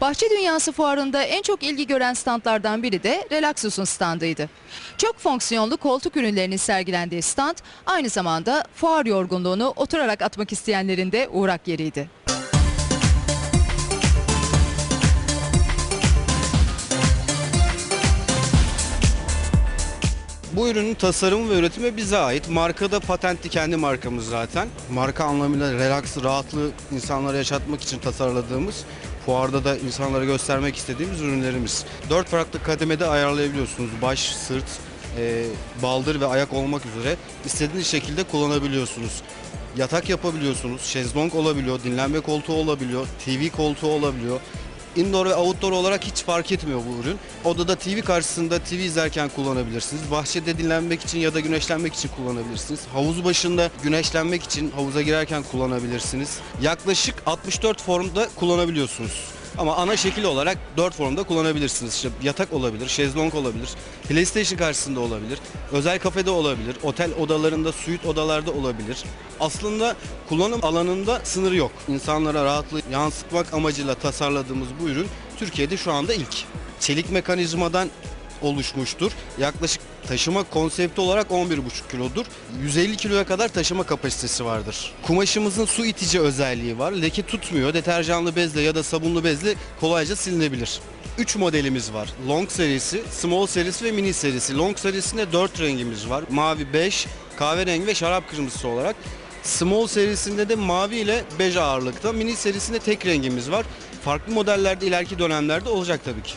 Bahçe Dünyası fuarında en çok ilgi gören standlardan biri de Relaxus'un standıydı. Çok fonksiyonlu koltuk ürünlerinin sergilendiği stand aynı zamanda fuar yorgunluğunu oturarak atmak isteyenlerin de uğrak yeriydi. Bu ürünün tasarımı ve üretimi bize ait. Marka da patentli kendi markamız zaten. Marka anlamıyla relax, rahatlığı insanlara yaşatmak için tasarladığımız, fuarda da insanlara göstermek istediğimiz ürünlerimiz. Dört farklı kademede ayarlayabiliyorsunuz. Baş, sırt, e, baldır ve ayak olmak üzere istediğiniz şekilde kullanabiliyorsunuz. Yatak yapabiliyorsunuz, şezlong olabiliyor, dinlenme koltuğu olabiliyor, TV koltuğu olabiliyor. Indoor ve outdoor olarak hiç fark etmiyor bu ürün. Odada TV karşısında TV izlerken kullanabilirsiniz. Bahçede dinlenmek için ya da güneşlenmek için kullanabilirsiniz. Havuz başında güneşlenmek için havuza girerken kullanabilirsiniz. Yaklaşık 64 formda kullanabiliyorsunuz. Ama ana şekil olarak 4 formda kullanabilirsiniz. İşte yatak olabilir, şezlong olabilir, PlayStation karşısında olabilir, özel kafede olabilir, otel odalarında, suite odalarda olabilir. Aslında kullanım alanında sınır yok. İnsanlara rahatlığı yansıtmak amacıyla tasarladığımız bu ürün Türkiye'de şu anda ilk. Çelik mekanizmadan oluşmuştur. Yaklaşık taşıma konsepti olarak 11,5 kilodur. 150 kiloya kadar taşıma kapasitesi vardır. Kumaşımızın su itici özelliği var. Leke tutmuyor. Deterjanlı bezle ya da sabunlu bezle kolayca silinebilir. 3 modelimiz var. Long serisi, Small serisi ve Mini serisi. Long serisinde 4 rengimiz var. Mavi, bej, kahverengi ve şarap kırmızısı olarak. Small serisinde de mavi ile bej ağırlıkta. Mini serisinde tek rengimiz var. Farklı modellerde ileriki dönemlerde olacak tabii ki.